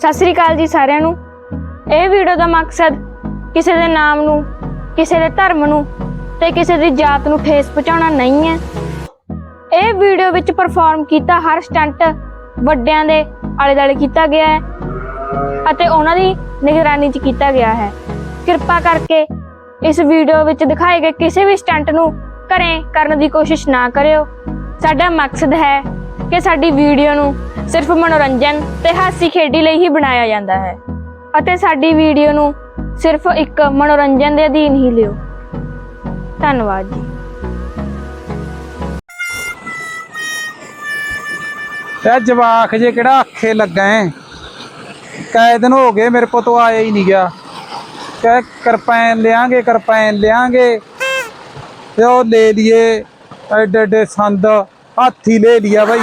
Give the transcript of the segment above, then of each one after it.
ਸਤਿ ਸ੍ਰੀ ਅਕਾਲ ਜੀ ਸਾਰਿਆਂ ਨੂੰ। ਇਹ ਵੀਡੀਓ ਦਾ ਮਕਸਦ ਕਿਸੇ ਦੇ ਨਾਮ ਨੂੰ, ਕਿਸੇ ਦੇ ਧਰਮ ਨੂੰ ਤੇ ਕਿਸੇ ਦੀ ਜਾਤ ਨੂੰ ਠੇਸ ਪਹੁੰਚਾਉਣਾ ਨਹੀਂ ਹੈ। ਇਹ ਵੀਡੀਓ ਵਿੱਚ ਪਰਫਾਰਮ ਕੀਤਾ ਹਰ ਸਟੰਟ ਵੱਡਿਆਂ ਦੇ ਆਲੇ ਦੁਆਲੇ ਕੀਤਾ ਗਿਆ ਹੈ ਅਤੇ ਉਹਨਾਂ ਦੀ ਨਿਗਰਾਨੀ 'ਚ ਕੀਤਾ ਗਿਆ ਹੈ। ਕਿਰਪਾ ਕਰਕੇ ਇਸ ਵੀਡੀਓ ਵਿੱਚ ਦਿਖਾਏ ਗਏ ਕਿਸੇ ਵੀ ਸਟੰਟ ਨੂੰ ਘਰੇ ਕਰਨ ਦੀ ਕੋਸ਼ਿਸ਼ ਨਾ ਕਰਿਓ। ਸਾਡਾ ਮਕਸਦ ਹੈ ਕਿ ਸਾਡੀ ਵੀਡੀਓ ਨੂੰ ਸਿਰਫ ਮਨੋਰੰਜਨ ਤੇ ਹਾਸੀ ਖੇਡੀ ਲਈ ਹੀ ਬਣਾਇਆ ਜਾਂਦਾ ਹੈ। ਅਤੇ ਸਾਡੀ ਵੀਡੀਓ ਨੂੰ ਸਿਰਫ ਇੱਕ ਮਨੋਰੰਜਨ ਦੇ ਅਧੀਨ ਹੀ ਲਿਓ। ਧੰਨਵਾਦ ਜੀ। ਇਹ ਜਵਾਖ ਜੇ ਕਿਹੜਾ ਅੱਖੇ ਲੱਗਾ ਹੈ? ਕਈ ਦਿਨ ਹੋ ਗਏ ਮੇਰੇ ਕੋਲ ਤੋਂ ਆਇਆ ਹੀ ਨਹੀਂ ਗਿਆ। ਕਹੇ ਕਰਪੈਨ ਲਿਆਂਗੇ ਕਰਪੈਨ ਲਿਆਂਗੇ। ਤੇ ਉਹ ਲੈ ਲਈਏ ਐਡੇ ਐਡੇ ਸੰਦ, ਹਾਥੀ ਲੈ ਲਿਆ ਬਾਈ।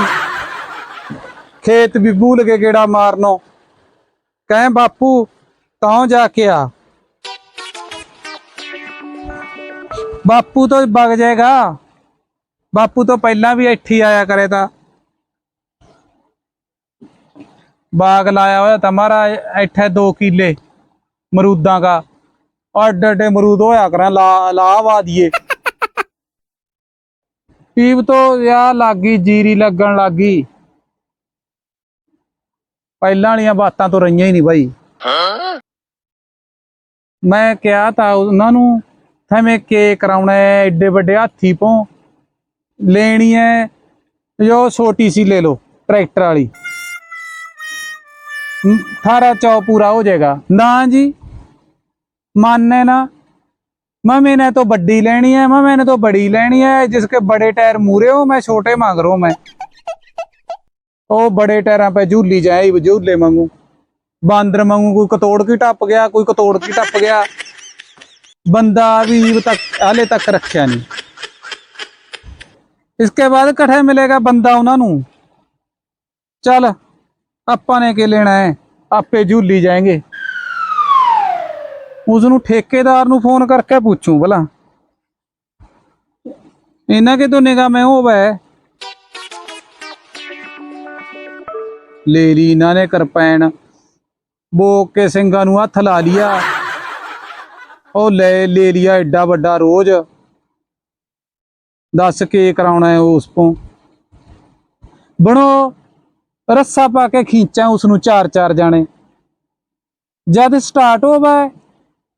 ਖੇਤ ਵੀ ਭੂਲ ਕੇ ਗੇੜਾ ਮਾਰਨੋ। ਕਹੇ ਬਾਪੂ ਤਾਂ ਜਾ ਕੇ ਆ। ਬਾਪੂ ਤੋਂ ਵਗ ਜਾਏਗਾ। ਬਾਪੂ ਤੋਂ ਪਹਿਲਾਂ ਵੀ ਇੱਥੇ ਆਇਆ ਕਰੇ ਤਾਂ। ਬਾਗ ਲਾਇਆ ਹੋਇਆ ਤਾਂ ਮਾਰਾ ਇੱਥੇ 2 ਕਿੱਲੇ ਮਰੂਦਾਂ ਦਾ। ਅੱਡ ਅੱਡੇ ਮਰੂਦ ਹੋਇਆ ਕਰਾਂ ਲਾ ਲਾਵਾ ਦੀਏ। ਪੀਪ ਤੋਂ ਯਾ ਲੱਗੀ ਜੀਰੀ ਲੱਗਣ ਲੱਗੀ ਪਹਿਲਾਂ ਵਾਲੀਆਂ ਬਾਤਾਂ ਤੋਂ ਰਹੀਆਂ ਹੀ ਨਹੀਂ ਬਾਈ ਮੈਂ ਕਿਹਾ ਤਾਂ ਉਹਨਾਂ ਨੂੰ ਥਵੇਂ ਕੇ ਕਰਾਉਣਾ ਹੈ ਏਡੇ ਵੱਡੇ ਹਾਥੀ ਪੋਂ ਲੈਣੀ ਹੈ ਜੋ ਛੋਟੀ ਸੀ ਲੈ ਲਓ ਟਰੈਕਟਰ ਵਾਲੀ थारा चौ पूरा हो जाएगा ना जी मानने ना मैं मैंने तो बड्डी लेनी है मैं मैंने तो बड़ी लेनी है जिसके बड़े टायर मूरे हो मैं छोटे मांग रहा हूं मैं ਉਹ ਬੜੇ ਟੈਰਾਂ ਪੈ ਝੂਲੀ ਜਾਏ ਝੂਲੇ ਮੰਗੂ ਬਾਂਦਰ ਮੰਗੂ ਕੋਈ ਕਤੋੜ ਕੀ ਟੱਪ ਗਿਆ, ਕੋਈ ਕਤੋੜ ਕੀ ਟੱਪ ਗਿਆ। बंदा ਹਲੇ ਤੱਕ ਰੱਖਿਆ तक ਇਸ ਕੇ ਬਾਅਦ बाद ਮਿਲੇਗਾ ਬੰਦਾ ਉਹਨਾਂ ਨੂੰ। ਚੱਲ, ਆਪਾਂ ਨੇ ਕੀ ਲੈਣਾ ਹੈ? ਆਪੇ ਝੂਲੀ ਜਾਏਗੇ। ਉਸ ਨੂੰ ਠੇਕੇਦਾਰ ਨੂੰ ਫੋਨ ਕਰਕੇ ਪੁੱਛੂ ਭਲਾ। ਇਹਨਾਂ ਕੇ ਤੋਂ ਨਿਗਾ ਮੈਂ ਹੋਵੇ ਲੈ ਲਈ ਇਹਨਾਂ ਨੇ ਕਰਪੈਨ ਬੋਕ ਕੇ ਸਿੰਘਾਂ ਨੂੰ ਹੱਥ ਲਾ ਲਿਆ। ਉਹ ਲੈ ਲੈ ਲਿਆ ਐਡਾ ਵੱਡਾ ਰੋਜ਼। ਦੱਸ ਕੇ ਕਰਾਉਣਾ ਹੈ ਉਸ ਤੋਂ। ਬਣੋ, ਰੱਸਾ ਪਾ ਕੇ ਖੀਂਚਾਂ ਉਸ ਨੂੰ ਚਾਰ ਚਾਰ ਜਾਣੇ। ਜਦ ਸਟਾਰਟ ਹੋਵੇ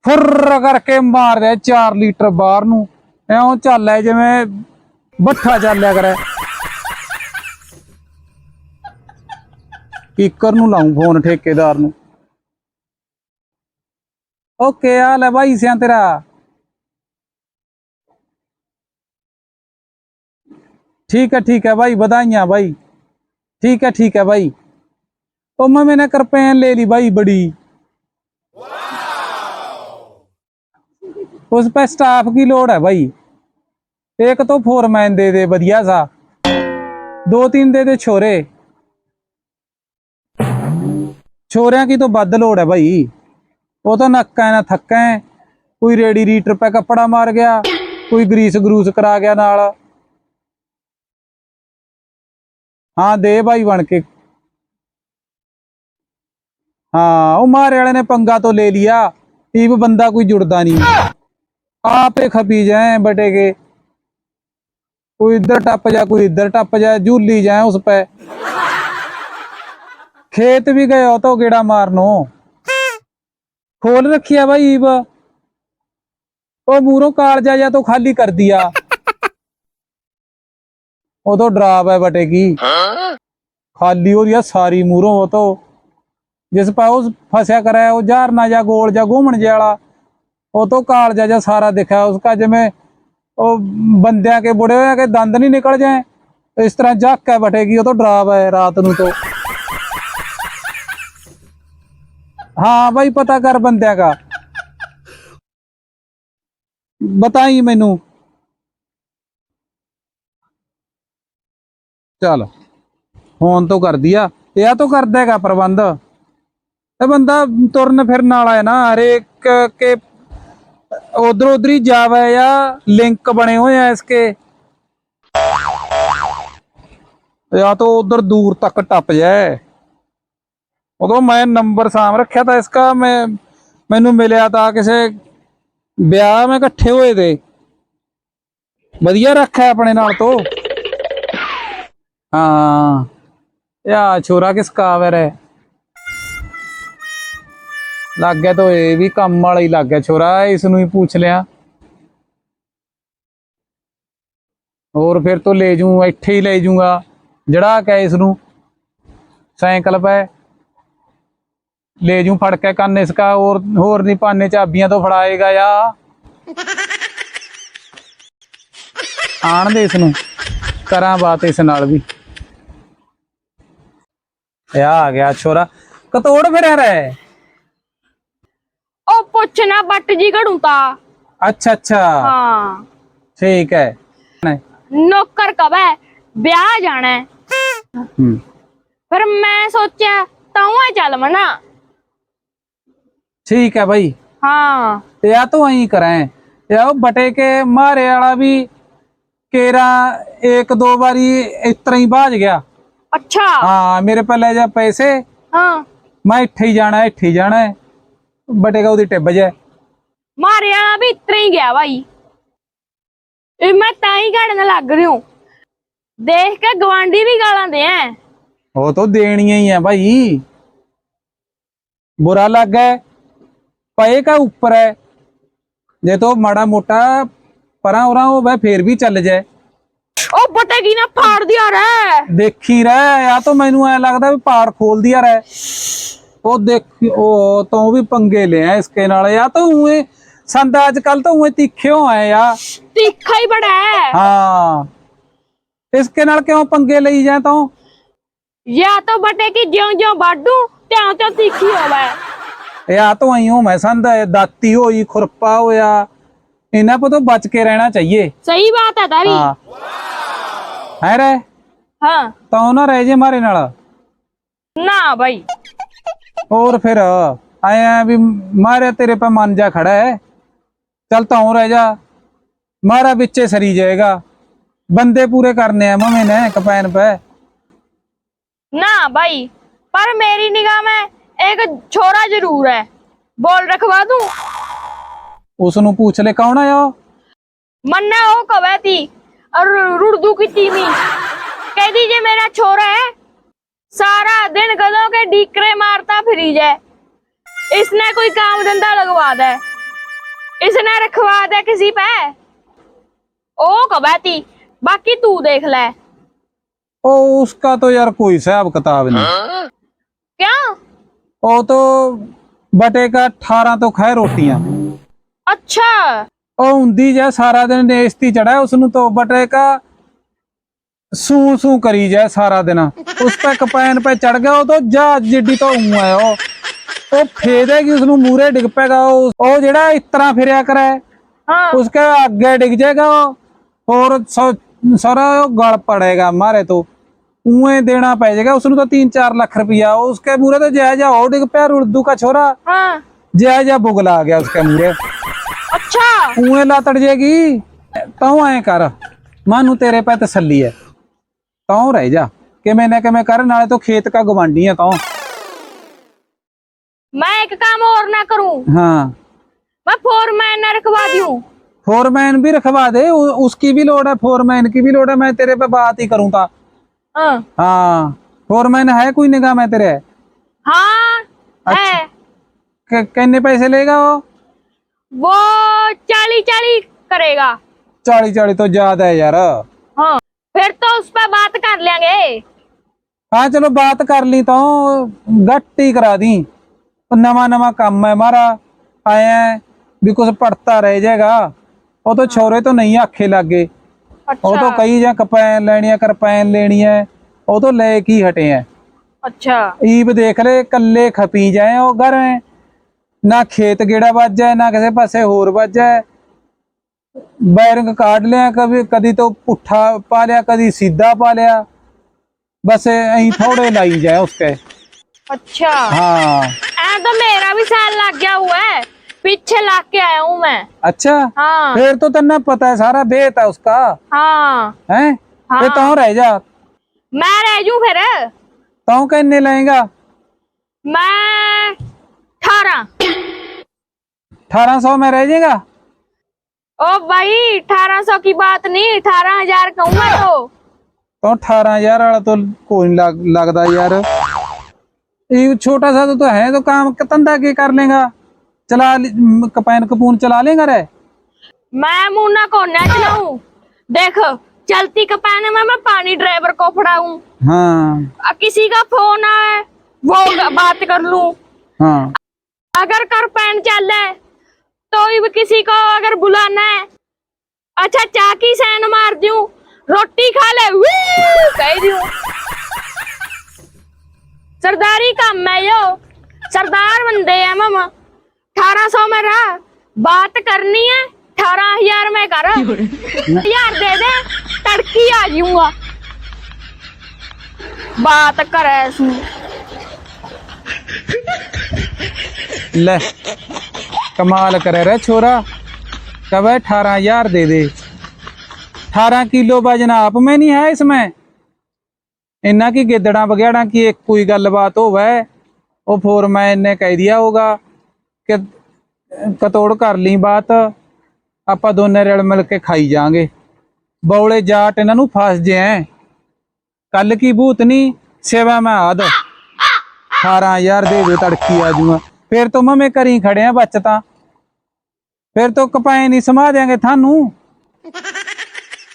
ਫੁਰ ਕਰਕੇ ਮਾਰ ਦੇ 4 ਲੀਟਰ ਬਾਹਰ ਨੂੰ। ਐਉਂ ਚੱਲੇ ਜਿਵੇਂ ਬੱਠਾ ਚੱਲਿਆ ਕਰੇ। ਕੀਕਰ ਨੂੰ ਲਾਉਂ ਫੋਨ ਠੇਕੇਦਾਰ ਨੂੰ ਓਕੇ ਆ ਲੈ ਭਾਈ ਸਿਆਂ ਤੇਰਾ ਠੀਕ ਹੈ ਠੀਕ ਹੈ ਭਾਈ ਵਧਾਈਆਂ ਭਾਈ ठीक है ठीक है भाई तो मैं मैंने करपेन ले ली भाई बड़ी उस पे स्टाफ की लोड है भाई एक तो फोरमैन दे दे बढ़िया सा दो तीन दे दे छोरे ਛੋਰਿਆਂ ਕੀ ਤੋਂ ਵੱਧ ਲੋੜ ਹੈ ਭਾਈ ਉਹ ਤਾਂ ਨੱਕਾ ਨਾ ਥੱਕਾ ਕੋਈ ਰੇੜੀ ਰੀਟਰ ਪੈ ਕੱਪੜਾ ਮਾਰ ਗਿਆ, ਕੋਈ ਗਰੀਸ ਗਰੂਸ ਕਰਾ ਗਿਆ ਨਾਲ। ਹਾਂ, ਦੇ ਭਾਈ ਬਣ ਕੇ। ਹਾਂ, ਉਹ ਮਾਰੇ ਵਾਲੇ ਨੇ ਪੰਗਾ ਤੋਂ ਲੈ ਲਿਆ। ਟੀਪ ਬੰਦਾ ਕੋਈ ਜੁੜਦਾ ਨਹੀਂ। ਆਪੇ ਖਪੀ ਜਾਏ ਬਟੇ ਕੇ ਕੋਈ ਇੱਧਰ ਟੱਪ ਜਾ, ਕੋਈ ਇੱਧਰ ਟੱਪ ਜਾ ਝੂਲੀ ਜਾਏ ਉਸ ਪੈ। ਖੇਤ ਵੀ ਗਏ ਉਹ ਤੋਂ ਗੇੜਾ ਮਾਰਨੋ। ਖੋਲ ਰੱਖਿਆ ਬਾਈ ਈਬ ਉਹ ਮੂਰੋਂ ਕਾਲਜਾ ਜਾਂ ਤੋਂ ਖਾਲੀ ਕਰ ਦਿਆ ਉਦੋਂ ਡਰਾਵ ਹੈ ਬਟੇ ਕੀ ਖਾਲੀ ਹੋ ਰਿਹਾ ਸਾਰੀ ਮੂਰੋਂ ਉਹ ਤੋਂ। ਜਿਸ ਪਾ ਉਸ ਫਸਿਆ ਕਰਿਆ, ਉਹ ਝਾਰ ਨਾ ਗੋਲ ਜਾ ਘੁੰਮਣ ਜੇ ਵਾਲਾ। ਉਹ ਤੋਂ ਕਾਲਜਾ ਜਾ ਸਾਰਾ ਦਿਖਿਆ ਉਸਕਾ ਜਿਵੇਂ ਉਹ ਬੰਦਿਆਂ ਕੇ ਬੁੜੇ ਹੋਇਆ ਕਿ ਦੰਦ ਨਹੀਂ ਨਿਕਲ ਜਾਏ। ਇਸ ਤਰ੍ਹਾਂ ਜੱਕ ਹੈ ਬਟੇਗੀ, ਉਹ ਤੋਂ ਡਰਾਵ ਹੈ ਰਾਤ ਨੂੰ ਤੋਂ। हाँ भाई पता कर बंदे का बताई मैनू चल फोन तो कर दिया या तो कर देगा प्रबंध ਤੇ ਬੰਦਾ ਤੁਰਨ ਫਿਰਨ ਵਾਲਾ ਹੈ ਨਾ ਹਰੇਕ ਕੇ ਉਧਰ ਉਧਰ ਹੀ ਜਾਵੇ ਜਾਂ ਲਿੰਕ ਬਣੇ ਹੋਏ ਆ ਇਸਕੇ ਜਾਂ ਤਾਂ ਉਧਰ ਦੂਰ ਤੱਕ ਟੱਪ ਜਾਏ ਉਦੋਂ ਮੈਂ ਨੰਬਰ ਸਾਮ ਰੱਖਿਆ ਤਾਂ ਇਸਕਾ ਮੈਂ, ਮੈਨੂੰ ਮਿਲਿਆ ਤਾਂ ਕਿਸੇ ਵਿਆਹ ਮੈਂ ਇਕੱਠੇ ਹੋਏ ਤੇ ਵਧੀਆ ਰੱਖਿਆ ਆਪਣੇ ਨਾਲ ਤੋਂ। ਹਾਂ। ਯਾ ਛੋਰਾ ਕਿਸ ਕਾਵਰ ਹੈ? ਲੱਗ ਗਿਆ ਤਾਂ ਇਹ ਵੀ ਕੰਮ ਵਾਲਾ ਹੀ ਲੱਗ ਗਿਆ ਛੋਰਾ, ਇਸ ਨੂੰ ਹੀ ਪੁੱਛ ਲਿਆ। ਹੋਰ ਫਿਰ ਤੋਂ ਲੈ ਜੂ, ਇੱਥੇ ਹੀ ਲੈ ਜੂਗਾ ਜੜਾ ਕੇ ਇਸ ਨੂੰ। ਸਾਈਕਲ ਪੈ। ਲੈ ਜੂ ਫੜ ਕੇ ਕੰਨ ਇਸਕਾ ਹੋਰ ਹੋਰ ਨਹੀਂ ਪਾਨੇ ਚਾਬੀਆਂ ਤੋਂ ਫੜਾਏਗਾ ਯਾ। ਆਣ ਦੇ ਇਸ ਨੂੰ ਕਰਾਂ ਬਾਤ ਇਸ ਨਾਲ ਵੀ। ਆ ਗਿਆ ਛੋਰਾ ਕਤੋੜ ਫਿਰਿਆ ਰਹਿ। ਉਹ ਪੁੱਛ ਨਾ ਬੱਟ ਜੀ ਘੜੂ ਤਾਂ। ਅੱਛਾ ਅੱਛਾ। ਹਾਂ। ਠੀਕ ਹੈ। ਨੌਕਰ ਕਬੈ ਵਿਆਹ ਜਾਣਾ। ਹੈ। ਹੂੰ ਫਿਰ ਮੈਂ ਸੋਚਿਆ ਤਾਉਂ ਚੱਲ ਮਨਾ। ਠੀਕ ਹੈ ਭਾਈ ਹਾਂ। ਤੇ ਆ ਤੂੰ ਐਂ ਕਰਾਂ ਤੇ ਉਹ ਬਟੇ ਕੇ ਮਾਰੇ ਵਾਲਾ ਵੀ ਕੇਰਾ ਇੱਕ ਦੋ ਵਾਰੀ ਇਸ ਤਰ੍ਹਾਂ ਹੀ ਬਾਜ ਗਿਆ। ਅੱਛਾ। ਹਾਂ ਮੇਰੇ ਪਹਿਲੇ ਜਾ ਪੈਸੇ। ਹਾਂ। ਮੈਂ ਇੱਥੇ ਹੀ ਜਾਣਾ ਇੱਥੇ ਜਾਣਾ ਹੈ ਬਟੇਗਾ ਉਹਦੀ ਟਿੱਬ ਜੇ ਮਾਰੇ ਵਾਲਾ ਵੀ ਇਤਰਾ ਹੀ ਗਿਆ ਭਾਈ ਇਹ ਮੈਂ ਤਾਂ ਹੀ ਘੜਨ ਲੱਗ ਰਿਹਾ ਹਾਂ। ਦੇਖ ਕੇ ਗਵਾਂਢੀ ਵੀ ਗਾਲਾਂ ਦੇ ਐ। ਉਹ ਤਾਂ ਦੇਣੀਆਂ ਹੀ ਆ ਭਾਈ ਬੁਰਾ ਲੱਗਾ गया पे का ऊपर है जे तो माड़ा मोटा परा उरा हो वह फिर भी चल जाए ਉਹ ਬਟੇਗੀ ਨਾ ਫਾੜ ਦਿਆ ਰੇ ਦੇਖੀ ਰਹਿ ਆ ਤਾਂ ਮੈਨੂੰ ਐ ਲੱਗਦਾ ਵੀ ਪਾੜ ਖੋਲ ਦਿਆ ਰਹਿ ਉਹ ਦੇਖ ਉਹ ਤੂੰ ਵੀ ਪੰਗੇ ਲਿਆ ਇਸਕੇ ਨਾਲ ਯਾ ਤਾਂ ਉਏ ਸੰਦ ਅੱਜ ਕੱਲ ਤਾਂ ਉਏ ਤਿੱਖਿਓ ਆਏ ਆ ਤਿੱਖਾ ਹੀ ਬੜਾ ਹੈ ਹਾਂ ਇਸਕੇ ਨਾਲ ਕਿਉਂ ਪੰਗੇ ਲਈ ਜਾਂ ਤੂੰ ਜਾਂ ਤਾਂ ਬਟੇਗੀ ਜਿਉਂ ਜਿਉਂ ਬਾਡੂ ਤਿਉਂ ਤਿਉਂ ਤਿੱਖੀ ਹੋਵੇ ਇਹ ਆ ਤਾਂ ਆਈਓ ਮੈਂ ਸੰਦ ਦਾਤੀ ਹੋਈ ਖੁਰਪਾ ਹੋਇਆ ਇਹਨਾਂ ਤੋਂ ਬਚ ਕੇ ਰਹਿਣਾ ਚਾਹੀਏ ਸਹੀ ਬਾਤ ਹੈ ਤਾਰੀ ਹਾਂ ਹੈ ਰੇ ਹਾਂ ਤਾਂ ਨਾ ਰਹਿ ਜੇ ਮਾਰੇ ਨਾਲ ਨਾ ਭਾਈ और फिर आया भी मारे तेरे पे मन जा खड़ा है चलता हूँ रह जा मारा बिच्चे सरी जाएगा बंदे पूरे करने हैं मम्मी ने कपैन पे ना भाई पर मेरी निगाह में एक छोरा जरूर है बोल रखवा दूं उसनु पूछ ले कौन है वो मन्ना हो कवे थी और रुड़दू की तीमी कह दीजिए मेरा छोरा है सारा दिन गधों के डीकरे मारता फिरी जाए इसने कोई काम धंधा लगवा दे इसने रखवा दे किसी पे ओ कवे थी बाकी तू देख ले ओ उसका तो यार कोई हिसाब किताब नहीं क्या ਉਹ ਤੋਂ ਬਟੇਗਾ 18 ਤੋਂ ਖੈ ਰੋਟੀਆਂ। ਅੱਛਾ। ਉਹ ਹੁੰਦੀ ਜਾ ਸਾਰਾ ਦਿਨ ਨੇਸਤੀ ਚੜਾ ਉਸ ਨੂੰ ਤੋਂ ਬਟੇਗਾ ਸੂ ਸੂ ਕਰੀ ਜਾ ਸਾਰਾ ਦਿਨ। ਉਸ ਤੱਕ ਪੈਨ ਪੈ ਚੜ ਗਿਆ ਉਹ ਤੋਂ ਜਾ ਜਿੱਡੀ ਤੋਂ ਉਂ ਆਇਆ ਉਹ। ਉਹ ਫੇਦੇਗੀ ਉਸ ਨੂੰ ਮੂਰੇ ਡਿੱਗ ਪੈਗਾ ਉਹ ਜਿਹੜਾ ਇਸ ਤਰ੍ਹਾਂ ਫਿਰਿਆ ਕਰੇ ਹਾਂ। ਉਸਕੇ ਅੱਗੇ ਡਿੱਗ ਜਾਏਗਾ ਹੋਰ ਸਾਰਾ ਉਹ ਗਲ ਪੜੇਗਾ ਮਾਰੇ ਤੋਂ। मारे तो उए देना पै जाएगा उसनु तो तीन चार लाख रुपया उसके मूरे तो जायजा हो डिग पे उर्दू का छोरा हाँ जायजा बुगला आ गया उसके मूरे अच्छा ਉਵੇਂ ਲੱਤੜ ਜੇਗੀ ਤੂੰ ਐ ਕਰ ਮਾਨੂੰ ਤੇਰੇ ਪੈ ਤਸੱਲੀ ਐ ਤੂੰ ਰਹਿ ਜਾ ਕਿਵੇਂ ਨਾ ਕਿਵੇਂ ਕਰ ਨਾਲੇ ਤੋਂ ਖੇਤ ਕਾ ਗਵਾਂਢੀ ਆ ਤੂੰ मैं एक काम और ना करूं हाँ मैं फोरमैन ना रखवा दूं फोरमैन भी रखवा दे उ, उसकी भी लोड है फोरमैन की भी लोड है मैं तेरे पे बात ही करूँ था हाँ। हाँ फोरमैन है कोई निगाह में तेरे? हाँ है। कितने पैसे लेगा वो? वो चाली चाली करेगा। चाली चाली तो ज़्यादा है यार। हाँ फिर तो उस पर बात कर लेंगे। हाँ चलो बात कर ली तो गट्टी करा दी। नवा नवा काम है हमारा आया हैं भी कुछ पढ़ता रह जाएगा। वो तो छोरे तो नहीं आखे लागे। ਉਹ ਤੋਂ ਕਈ ਜਾਂ ਕਪੈਨ ਲੈਣੀਆਂ ਕਰਪੈਨ ਲੈਣੀਆਂ ਉਹ ਤੋਂ ਲੈ ਕੇ ਹਟੇ ਆ ਅੱਛਾ। ਈਬ ਦੇਖ ਲੈ ਕੱਲੇ ਖਪੀ ਜਾਏ ਉਹ ਘਰ ਨਾ ਖੇਤ ਗੇੜਾ ਵੱਜਾ ਨਾ ਕਿਸੇ ਪਾਸੇ ਹੋਰ ਵੱਜਾ ਬੈਰਿੰਗ ਕਾਢ ਲਿਆ ਕਦੇ ਕਦੀ ਤੋਂ ਪੁੱਠਾ ਪਾ ਲਿਆ ਕਦੀ ਸਿੱਧਾ ਪਾ ਲਿਆ। ਬਸ ਐਂ ਥੋੜੇ ਲਾਈ ਜਾਏ ਉਸਕੇ ਅੱਛਾ। ਹਾਂ। ਐ ਤਾਂ ਮੇਰਾ ਵੀ ਸਾਲ ਲੱਗ ਗਿਆ ਹੁਆ ਹੈ पीछे लाग के आया हूँ मैं। अच्छा? हाँ। फिर तो तन्ने पता है सारा बेत है उसका। हाँ। है? हाँ। तो रह जा। मैं रह जू फिर? तो कहने लाएगा? मैं अठारह। 1800 में रह जाएगा? ओ भाई अठारह सौ की बात नहीं अठारह हज़ार कहूँ मैं तो तो 18000 वाला तो कोई लग, लगता यार। ये छोटा सा तो, तो है तो काम धंधा के कर लेगा? चला कपैन कपून चला लेगा रे। मैं मुन्ना को न चलाऊं। देख चलती कपैन में मैं पानी ड्राइवर को फड़ाऊं। हाँ। किसी का फ़ोन आए वो बात कर लूँ। हाँ। अगर कर पैन चल है तो भी किसी को अगर बुलाना है। अच्छा चाकी सैन मार दूँ रोटी खा ले कह दूँ। सरदारी काम है यो। सरदार बंदे हैं मामा। 1800 में रहा। बात करनी है, अठारह हज़ार में कर। हज़ार दे दे, तड़की आ जाऊँगा। बात कर ले, कमाल करे रे छोरा। कब अठारह हज़ार दे दे। अठारह किलो वज़न आप में नहीं है इसमें। इन्ना की गिदड़ा बगैड़ा की एक कोई गलबात हो वह फोर मैं इन्हें कह दिया होगा। ਕਿ ਕਤੋੜ ਕਰ ਲਈ ਬਾਤ, ਆਪਾਂ ਦੋਨੇ ਰਲ ਮਿਲ ਕੇ ਖਾਈ ਜਾਾਂਗੇ। ਬੌਲੇ ਜਾਟ ਇਹਨਾਂ ਨੂੰ ਫਸ ਜੇ ਐ। ਕੱਲ ਕੀ ਭੂਤਨੀ ਸੇਵਾ ਮੈਂ ਆਦ। 18000 ਦੇ ਦੇ ਤੜਕੀ ਆ ਜੂਗਾ ਫਿਰ ਤੋਂ ਮੈਂ ਕਰੀ ਖੜਿਆ ਬਚਤਾ। ਫਿਰ ਤੋਂ ਕਪਾਏ ਨਹੀਂ ਸਮਾ ਦਿਆਂਗੇ ਤੁਹਾਨੂੰ।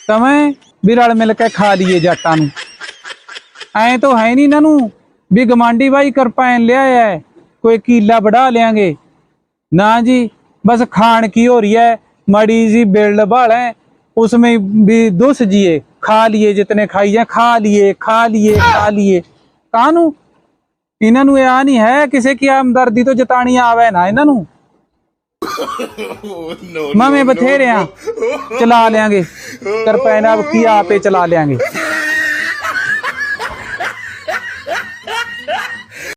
ਤਵੇਂ ਵੀ ਰਲ ਮਿਲ ਕੇ ਖਾ ਲਈਏ ਜੱਟਾਂ ਨੂੰ। ਐ ਤਾਂ ਹੈ ਨਹੀਂ ਇਹਨਾਂ ਨੂੰ ਵੀ ਗਮਾਂਡੀ ਬਾਈ ਕਰਪੈਨ ਲਿਆ ਹੈ। ਕੋਈ ਕੀਲਾ ਵੜਾ ਲਿਆਂਗੇ। ना जी बस खान की हो रही है मड़ी जी बिल्ड भाल है उसमें भी दुस जिए खा लिए जितने खाई जाए खा लिए खा लिए खा लिए कानू ਇਹਨਾਂ ਨੂੰ ਇਹ ਆ ਨਹੀਂ ਹੈ ਕਿਸੇ ਕੀ ਹਮਦਰਦੀ ਤੋਂ ਜਤਾਣੀ ਆਵੇ ਨਾ ਇਹਨਾਂ ਨੂੰ ਮਵੇਂ ਬਥੇਰੇ ਆ ਚਲਾ ਲਿਆਂਗੇ ਕਰਪੈਨਾ ਕੀ ਆਪੇ ਚਲਾ ਲਿਆਂਗੇ